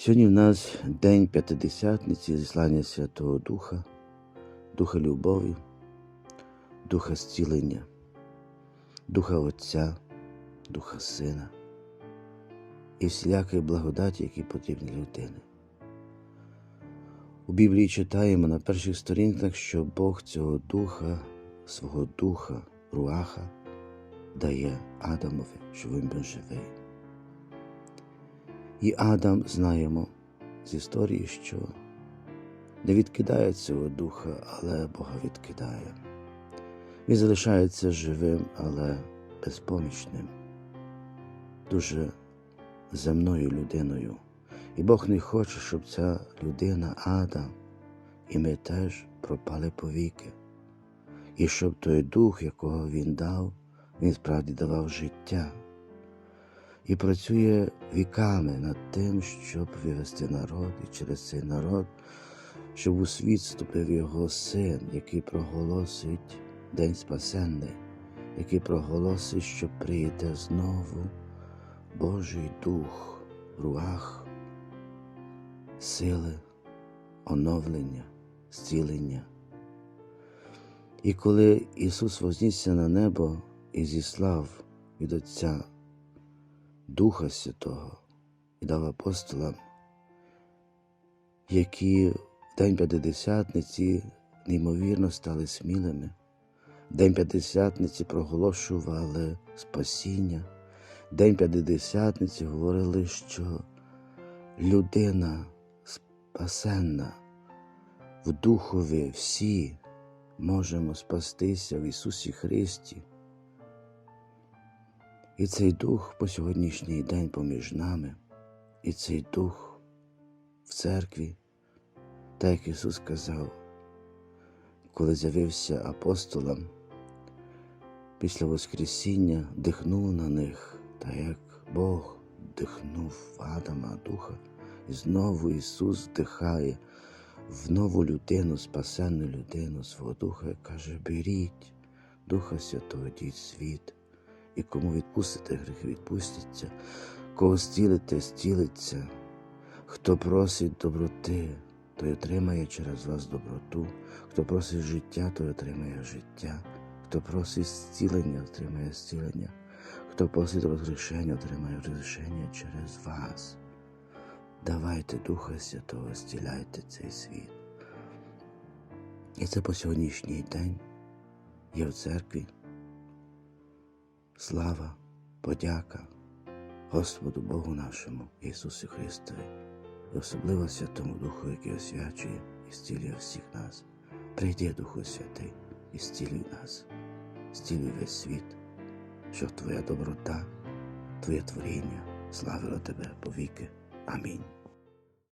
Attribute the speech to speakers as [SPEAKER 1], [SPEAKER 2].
[SPEAKER 1] Сьогодні в нас День П'ятидесятниці зіслання Святого Духа, Духа любові, Духа зцілення, Духа Отця, Духа Сина і всілякої благодаті, які потрібні людини. У Біблії читаємо на перших сторінках, що Бог цього духа, свого духа, руаха, дає Адамові, що він був живий. І Адам знаємо з історії, що не відкидає цього духа, але Бога відкидає. Він залишається живим, але безпомічним, дуже земною людиною. І Бог не хоче, щоб ця людина, Адам, і ми теж пропали повіки. І щоб той дух, якого він дав, він справді давав життя і працює віками над тим, щоб вивести народ, і через цей народ, щоб у світ вступив його син, який проголосить День Спасенний, який проголосить, що прийде знову Божий Дух, руах, сили, оновлення, зцілення. І коли Ісус вознісся на небо і зіслав від Отця Духа Святого і дав апостолам, які в День П'ятидесятниці неймовірно стали смілими. В День П'ятидесятниці проголошували спасіння. В День П'ятидесятниці говорили, що людина спасенна в Духові всі можемо спастися в Ісусі Христі. І цей дух по сьогоднішній день поміж нами, і цей дух в церкві, так як Ісус сказав, коли з'явився апостолам, після Воскресіння дихнув на них, так як Бог дихнув Адама Духа, і знову Ісус вдихає в нову людину, спасенну людину свого Духа, і каже: беріть Духа Святого, йдіть в світ і кому відпустите гріхи, відпустяться, кого зцілите, зцілиться, хто просить доброти, той отримає через вас доброту, хто просить життя, той отримає життя, хто просить зцілення, отримає зцілення, хто просить розрішення, отримає розрішення через вас. Давайте Духа Святого, зціляйте цей світ. І це по сьогоднішній день є в церкві. Слава, подяка Господу Богу нашому Ісусу Христові і особливо Святому Духу, який освячує і зцілює всіх нас. Прийди, Духу Святий, і зцілюй нас, зцілюй весь світ, щоб Твоя доброта, Твоє творіння славило Тебе повіки. Амінь.